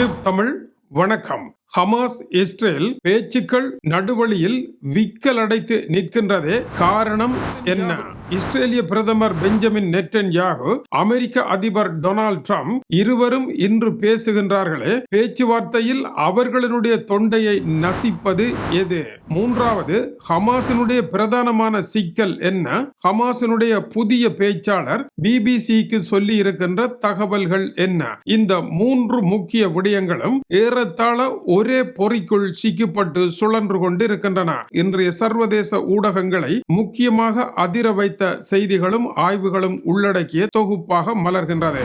தமிழ் வணக்கம். Hamas Israel பேச்சுக்கள் நடுவழியில் விக்கலடைத்து நிற்கின்றதே காரணம் என்ன? இஸ்ரேலிய பிரதமர் பெஞ்சமின் நெட்டன் யாகு அமெரிக்க அதிபர் டொனால்ட் ட்ரம்ப் இருவரும் இன்று பேசுகின்றார்களே. பேச்சுவார்த்தையில் அவர்களுடைய தொண்டையை நசிப்பது எது? மூன்றாவது ஹமாஸினுடைய பிரதானமான சிக்கல் என்ன? ஹமாஸினுடைய புதிய பேச்சாளர் பிபிசிக்கு சொல்லி இருக்கின்ற தகவல்கள் என்ன? இந்த மூன்று முக்கிய விடயங்களும் ஏறத்தாழ ஒரே பொறிக்குள் சிக்கப்பட்டு சுழன்று கொண்டு இருக்கின்றன இன்றைய சர்வதேச ஊடகங்களை முக்கியமாக அதிர வைத்த செய்திகளும் ஆய்வுகளும் உள்ளடக்கிய தொகுப்பாக மலர்கின்றது.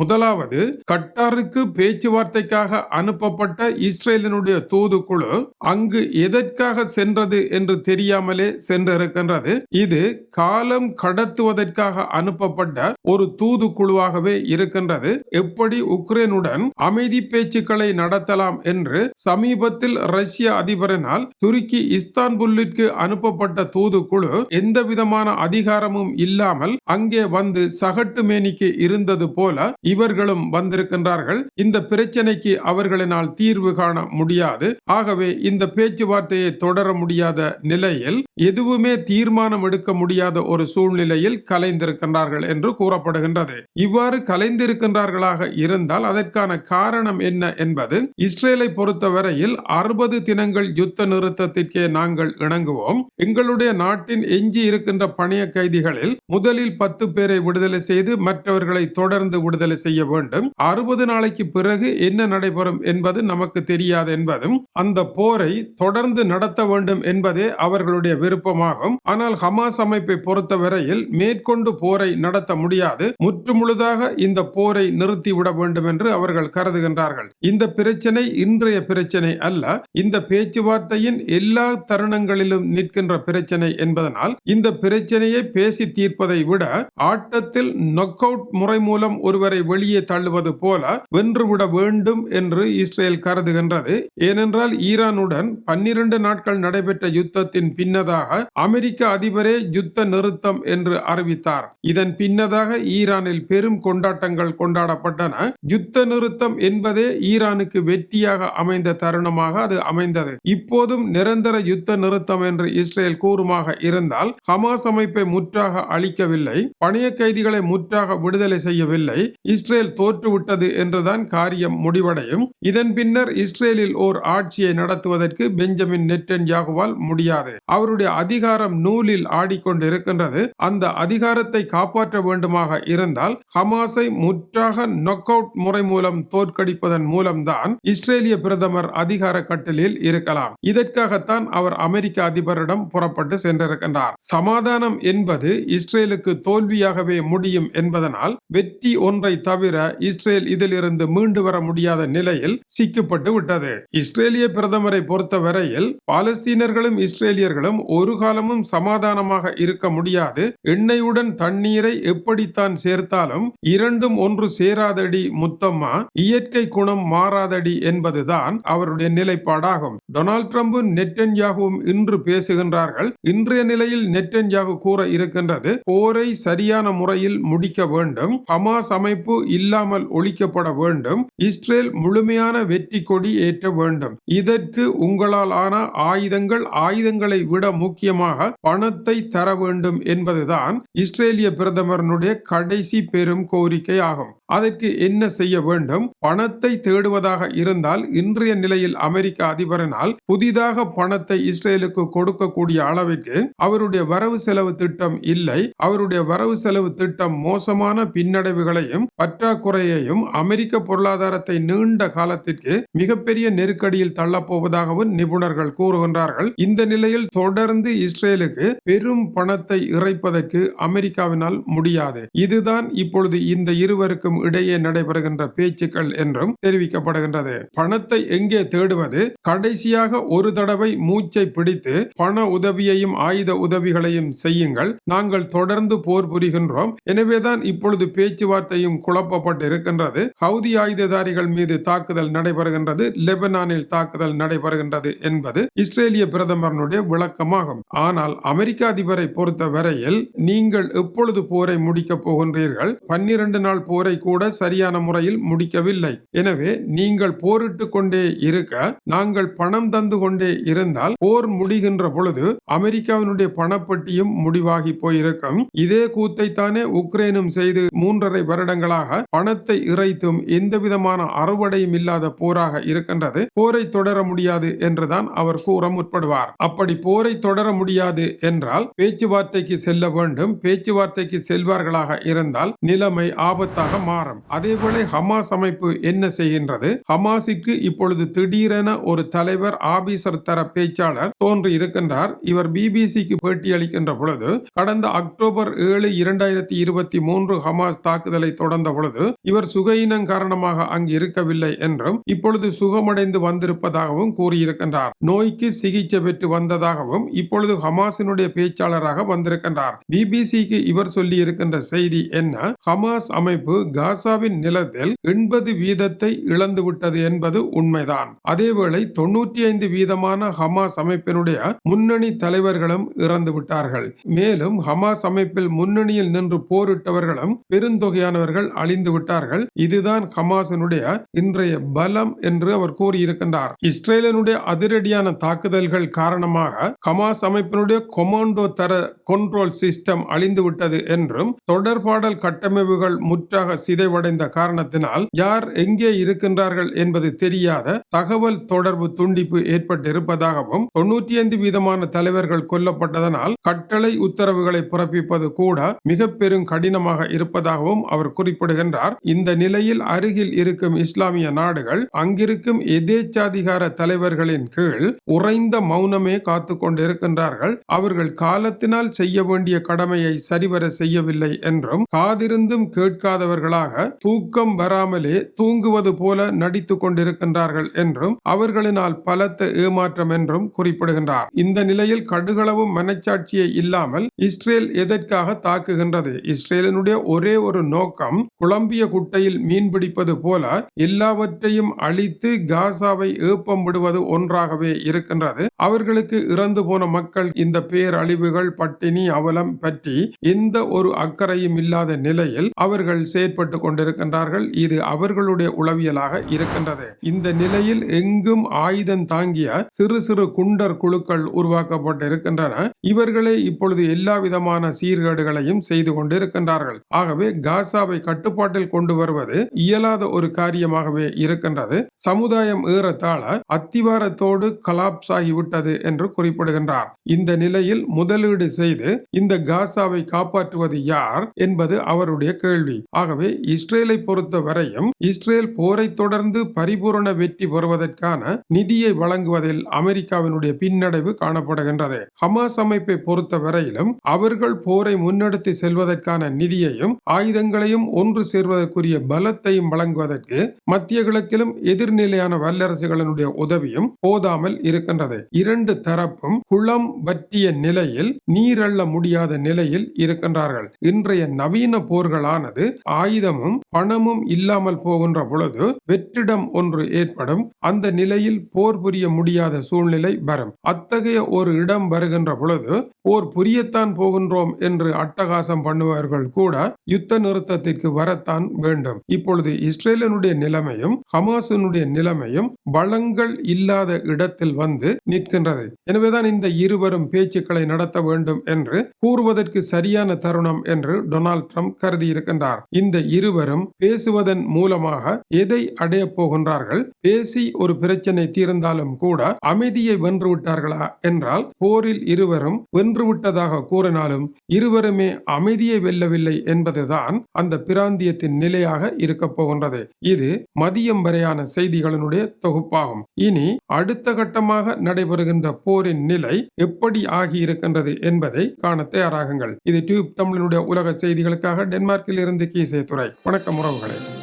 முதலாவது கட்டாருக்கு பேச்சுவார்த்தைக்காக அனுப்பப்பட்ட இஸ்ரேலினுடைய தூதுக்குழு அங்கு எதற்காக சென்றது என்று தெரியாமலே சென்றிருக்கின்றது. இது காலம் கடத்துவதற்காக அனுப்பப்பட்ட ஒரு தூதுக்குழுவாகவே இருக்கின்றது. எப்படி உக்ரைனுடன் அமைதி பேச்சுக்களை நடத்தலாம் என்று சமீபத்தில் ரஷ்ய அதிபரினால் துருக்கி இஸ்தான்புல்லிற்கு அனுப்பப்பட்ட தூதுக்குழு எந்த விதமான அதிகாரமும் இல்லாமல் அங்கே வந்து சகட்டு மேனிக்கு இருந்தது போல இவர்களும் வந்திருக்கின்றார்கள். இந்த பிரச்சனைக்கு அவர்களினால் தீர்வு காண முடியாது. ஆகவே இந்த பேச்சுவார்த்தையை தொடர முடியாத நிலையில் எதுவுமே தீர்மானம் எடுக்க முடியாத ஒரு சூழ்நிலையில் கலைந்திருக்கின்றார்கள் என்று கூறப்படுகின்றது. இவ்வாறு கலைந்திருக்கின்றார்களாக இருந்தால் அதற்கான காரணம் என்ன என்பது இஸ்ரேலை பொறுத்தவரையில் அறுபது தினங்கள் யுத்த நிறுத்தத்திற்கே நாங்கள் இணங்குவோம். எங்களுடைய நாட்டின் எஞ்சி இருக்கின்ற பணிய கைதிகளில் முதலில் பத்து பேரை விடுதலை செய்து மற்றவர்களை தொடர்ந்து விடுதலை செய்ய வேண்டும். அறுபது நாளைக்கு பிறகு என்ன நடைபெறும் என்பது நமக்கு தெரியாது என்பதும் அந்த போரை தொடர்ந்து நடத்த வேண்டும் என்பதே அவர்களுடைய விருப்பமாகும். ஆனால் ஹமாஸ் அமைப்பை பொறுத்தவரையில் மேற்கொண்டு போரை நடத்த முடியாது. முற்றுமுழுதாக இந்த போரை நிறுத்திவிட வேண்டும் என்று அவர்கள் கருதுகின்றார்கள். இந்த பிரச்சனை இன்றைய பிரச்சனை அல்ல. இந்த பேச்சுவார்த்தையின் எல்லா தருணங்களிலும் நிற்கின்ற பிரச்சனை என்பதனால் இந்த பிரச்சனையை பேசி தீர்ப்பதை விட ஆட்டத்தில் நொக் அவுட் முறை மூலம் ஒருவரை வெளியே தள்ளுவது போல வென்றுவிட வேண்டும் என்று இஸ்ரேல் கருதுகின்றது. ஏனென்றால் ஈரானுடன் பன்னிரண்டு நாட்கள் நடைபெற்ற யுத்தத்தின் பின்னதாக அமெரிக்க அதிபரே யுத்த நிறுத்தம் என்று அறிவித்தார். இதன் பின்னதாக ஈரானில் பெரும் கொண்டாட்டங்கள் கொண்டாடப்பட்டன. யுத்த நிறுத்தம் என்பதே ஈரானுக்கு வெற்றியாக அமைந்த தருணமாக அது அமைந்தது. இப்போதும் நிரந்தர யுத்த நிறுத்தம் என்று இஸ்ரேல் கூறுமாக இருந்தால் ஹமாஸ் அமைப்பை முற்றாக அழிக்கவில்லை பணைய கைதிகளை முற்றாக விடுதலை செய்யவில்லை இஸ்ரேல் தோற்றுவிட்டது என்றுதான் காரியம் முடிவடையும். இதன் பின்னர் இஸ்ரேலில் ஓர் ஆட்சியை நடத்துவதற்கு பெஞ்சமின் நெட்டன் யாகுவால் முடியாது. அவருடைய தன்னுடைய அதிகாரம் நூலில் ஆடிக்கொண்டிருக்கின்றது. அந்த அதிகாரத்தை காப்பாற்ற வேண்டுமாக இருந்தால் ஹமாஸை முற்றாக நொக் அவுட் முறை மூலம் தோற்கடிப்பதன் மூலம்தான் இஸ்ரேலிய பிரதமர் அதிகார கட்டலில் இருக்கலாம். இதற்காகத்தான் அவர் அமெரிக்க அதிபரிடம் புறப்பட்டு சென்றிருக்கின்றார். சமாதானம் என்பது இஸ்ரேலுக்கு தோல்வியாகவே முடியும் என்பதனால் வெற்றி ஒன்றை தவிர இஸ்ரேல் இதிலிருந்து மீண்டு வர முடியாத நிலையில் சிக்கப்பட்டு விட்டது. இஸ்ரேலிய பிரதமரை பொறுத்தவரையில் பாலஸ்தீனர்களும் இஸ்ரேலியர்களும் ஒரு காலமும் சமாதானமாக இருக்க முடியாது. எண்ணெயுடன் தண்ணீரை எப்படித்தான் சேர்த்தாலும் இரண்டும் ஒன்று சேராதடி முத்தம்மா இயற்கை குணம் மாறாதடி என்பதுதான் அவருடைய நிலைப்பாடாகும். டொனால்ட் ட்ரம்பும் நெட்டன்யாகவும் இன்று பேசுகின்றார்கள். இன்றைய நிலையில் நெட்டன்யாகு கூற இருக்கின்றது போரை சரியான முறையில் முடிக்க வேண்டும் ஹமாஸ் அமைப்பு இல்லாமல் ஒழிக்கப்பட வேண்டும் இஸ்ரேல் முழுமையான வெற்றி கொடி ஏற்ற வேண்டும். இதற்கு உங்களால் ஆன ஆயுதங்கள் ஆயுதங்களை விட முக்கியமாக பணத்தை தர வேண்டும் என்பதுதான் இஸ்ரேலிய பிரதமரனுடைய கடைசி பெரும் கோரிக்கை ஆகும் அதற்கு என்ன செய்ய வேண்டும்? பணத்தை தேடுவதாக இருந்தால் இன்றைய நிலையில் அமெரிக்க அதிபரனால் புதிதாக பணத்தை இஸ்ரேலுக்கு கொடுக்கக்கூடிய அளவிற்கு அவருடைய வரவு செலவு திட்டம் இல்லை. அவருடைய வரவு செலவு திட்டம் மோசமான பின்னடைவுகளையும் பற்றாக்குறையையும் அமெரிக்க பொருளாதாரத்தை நீண்ட காலத்திற்கு மிகப்பெரிய நெருக்கடியில் தள்ளப்போவதாகவும் நிபுணர்கள் கூறுகின்றார்கள். இந்த நிலையில் தொடர்ந்து இஸ்ரேலுக்கு பெரும் பணத்தை இறைப்பதற்கு அமெரிக்காவினால் முடியாது. இதுதான் இப்பொழுது இந்த இருவருக்கும் இடையே நடைபெறுகின்ற பேச்சுக்கள் என்றும் தெரிவிக்கப்படுகின்றது. பணத்தை எங்கே தேடுவது? கடைசியாக ஒரு தடவை மூச்சை பிடித்து பண உதவியையும் ஆயுத உதவிகளையும் செய்யுங்கள். நாங்கள் தொடர்ந்து போர் புரிகின்றோம். எனவேதான் இப்பொழுது பேச்சுவார்த்தையும் குழப்பப்பட்டு இருக்கின்றது ஹவுதி ஆயுததாரிகள் மீது தாக்குதல் நடைபெறுகின்றது. லெபனானில் தாக்குதல் நடைபெறுகின்றது என்பது இஸ்ரேலிய பிரதமரனுடைய விளக்கமாகும். ஆனால் அமெரிக்க அதிபரை பொறுத்த வரையில் நீங்கள் எப்பொழுது போரை முடிக்கப் போகின்றீர்கள்? பன்னிரண்டு நாள் போரை கூட சரியான முறையில் முடிக்கவில்லை. எனவே நீங்கள் போரிட்டு கொண்டே இருக்க நாங்கள் பணம் தந்து கொண்டே இருந்தால் போர் முடிகின்ற பொழுது அமெரிக்காவினுடைய பணப்பட்டியும் முடிவாகி போயிருக்கும். இதே கூத்தைத்தானே உக்ரைனும் செய்து மூன்றரை வருடங்களாக பணத்தை இறைத்தும் எந்த விதமான அறுவடையும் இல்லாத போராக இருக்கின்றது. போரை தொடர முடியாது என்றுதான் அவர் கூற முற்படுவார். அப்படி போரை தொடர முடியாது என்றால் பேச்சுவார்த்தைக்கு செல்ல வேண்டும். பேச்சுவார்த்தைக்கு செல்வார்களாக இருந்தால் நிலைமை ஆபத்தாக மாறும் அதேவேளை ஹமாஸ் அமைப்பு என்ன செய்கின்றது? ஹமாஸிற்கு இப்பொழுது திடீரென ஒரு தலைவர் ஆபீசர் தர பேச்சாளர் தோன்றி இருக்கின்றார். இவர் பிபிசிக்கு பேட்டி அளிக்கின்ற பொழுது கடந்த அக்டோபர் ஏழு இரண்டாயிரத்தி இருபத்தி மூன்று ஹமாஸ் தாக்குதலை தொடர்ந்த பொழுது இவர் சுகையினம் காரணமாக அங்கு இருக்கவில்லை என்றும் இப்பொழுது சுகமடைந்து வந்திருப்பதாகவும் கூறியிருக்கின்றார். நோய்க்கு சிகிச்சை பெற்று வந்ததாகவும் இப்பொழுது ஹமாஸினுடைய பேச்சாளராக வந்திருக்கின்றார். பிபிசிக்கு இவர் சொல்லி இருக்கின்ற செய்தி என்ன? ஹமாஸ் அமைப்பு காசாவின் நிலத்தில் எண்பது வீதத்தை இழந்துவிட்டது என்பது உண்மைதான். அதேவேளை தொன்னூற்றி ஐந்து வீதமான ஹமாஸ் அமைப்பினுடைய முன்னணி தலைவர்களும் இறந்து விட்டார்கள். மேலும் ஹமாஸ் அமைப்பில் முன்னணியில் நின்று போரிட்டவர்களும் பெருந்தொகையானவர்கள் அழிந்து விட்டார்கள். இதுதான் ஹமாஸினுடைய இன்றைய பலம் என்று அவர் கூறியிருக்கின்றார். இஸ்ரேலினுடைய அதிரடியான தாக்குதல்கள் காரணமாக ஹமாஸ் அமைப்பினுடைய கொமாண்டோ தர கண்ட்ரோல் சிஸ்டம் அழிந்து விட்டது என்றும் தொடர்பாடல் கட்டமைப்புகள் முற்றாக சிதைவடைந்த காரணத்தினால் யார் எங்கே இருக்கின்றார்கள் என்பது தெரியாத தகவல் தொடர்பு துண்டிப்பு ஏற்பட்டிருப்பதாகவும் தொன்னூற்றி ஐந்து வீதமான தலைவர்கள் கொல்லப்பட்டதனால் கட்டளை உத்தரவுகளை பிறப்பிப்பது கூட மிக பெரும் கடினமாக இருப்பதாகவும் அவர் குறிப்பிடுகின்றார். இந்த நிலையில் அருகில் இருக்கும் இஸ்லாமிய நாடுகள் அங்கிருக்கும் எதேச்சாதிகார தலைவர்களின் கீழ் உறைந்த மௌனமே காத்து கொண்டிருக்கின்றார்கள். அவர்கள் காலத்தினால் செய்ய வேண்டிய கடமையை சரிவர செய்யவில்லை என்றும் காதிருந்தும் கேட்காதவர்களாக தூக்கம் வராமலே தூங்குவது போல நடித்துக் கொண்டிருக்கின்றார்கள் என்றும் அவர்களினால் பலத்த ஏமாற்றம் என்றும் குறிப்பிடுகின்றார். இந்த நிலையில் கடுகளவும் மனச்சாட்சியை இல்லாமல் இஸ்ரேல் எதற்காக தாக்குகின்றது? இஸ்ரேலினுடைய ஒரே ஒரு நோக்கம் குழம்பிய குட்டையில் மீன் பிடிப்பது போல எல்லாவற்றையும் அழித்து காசாவை ஏப்பம் விடுவது ஒன்றாகவே இருக்கின்றது. அவர்களுக்கு இறந்து போன மக்கள் இந்த பேரழிவுகள் பட்டினி அவலம் பற்றி எந்த ஒரு அக்கறையும் இல்லாத நிலையில் அவர்கள் செயற்பட்டு கொண்டிருக்கின்றார்கள். இது அவர்களுடைய உளவியலாக இருக்கின்றது. இந்த நிலையில் எங்கும் ஆயுதம் தாங்கிய சிறு சிறு குண்டர் குழுக்கள் உருவாக்கப்பட்டு இருக்கின்றன இவர்களே இப்பொழுது எல்லா விதமான சீர்கேடுகளையும் செய்து கொண்டிருக்கின்றார்கள். ஆகவே காசாவை கட்டுப்பாட்டில் கொண்டு வருவது இயலாத ஒரு காரியமாகவே இருக்கின்றது. சமுதாயம் ஏறத்தாழ அத்திவாரத்தோடு கலாப்ஸ் ஆகிவிட்டது என்று குறிப்பிடுகின்றார். இந்த நிலையில் முதலீடு செய்து இந்த காசாவை காப்பாற்றுவது யார் என்பது அவருடைய கேள்வி. ஆகவே இஸ்ரேலை பொறுத்த வரையும் இஸ்ரேல் போரை தொடர்ந்து பரிபூரண வெற்றி பெறுவதற்கான நிதியை வழங்குவதில் அமெரிக்காவினுடைய பின்னடைவு காணப்படுகின்றது. ஹமாஸ் அமைப்பை பொறுத்த வரையிலும் அவர்கள் போரை முன்னெடுத்து செல்வதற்கான நிதியையும் ஆயுதங்களையும் ஒன்று சேர்வதற்குரிய பலத்தையும் வழங்குவதற்கு மத்திய கிழக்கிலும் எதிர்நிலையான வல்லரசுகளினுடைய உதவியும் போதாமல் இருக்கின்றது. இரண்டு தரப்பும் குளம் வற்றிய நிலையில் நீரள்ள முடியாத நிலையில் இருக்கின்றார்கள். இன்றைய நவீன போர்களானது ஆயுத ஆயுதமும் பணமும் இல்லாமல் போகின்ற பொழுது வெற்றிடம் ஒன்று ஏற்படும். அந்த நிலையில் போர் புரிய முடியாத சூழ்நிலை வரும். அத்தகைய ஒரு இடம் வருகின்ற பொழுது போர் புரியத்தான் போகின்றோம் என்று அட்டகாசம் பண்ணுபவர்கள் கூட யுத்த நிறுத்தத்திற்கு வரத்தான் வேண்டும். இப்பொழுது இஸ்ரேலனுடைய நிலைமையும் ஹமாசனுடைய நிலைமையும் வளங்கள் இல்லாத இடத்தில் வந்து நிற்கின்றது. எனவேதான் இந்த இருவரும் பேச்சுக்களை நடத்த வேண்டும் என்று கூறுவதற்கு சரியான தருணம் என்று டொனால்ட் ட்ரம்ப் கருதி இருக்கின்றார் இந்த இருவரும் பேசுவதன் மூலமாக எதை அடையப் போகின்றார்கள்? பேசி ஒரு பிரச்சனை தீர்ந்தாலும் கூட அமைதியை வென்று விட்டார்களா என்றால் போரில் இருவரும் வென்று விட்டதாக கூறினாலும் இருவருமே அமைதியை வெல்லவில்லை என்பதுதான் அந்த பிராந்தியத்தின் நிலையாக இருக்க போகின்றது. இது மதியம் வரையான செய்திகளினுடைய தொகுப்பாகும். இனி அடுத்த கட்டமாக நடைபெறுகின்ற போரின் நிலை எப்படி ஆகியிருக்கின்றது என்பதை காண தயாராகுங்கள். இது டியூப் தமிழனுடைய உலக செய்திகளுக்காக டென்மார்க்கில் இருந்து கீசே துறை வணக்கம் உறவுகளே.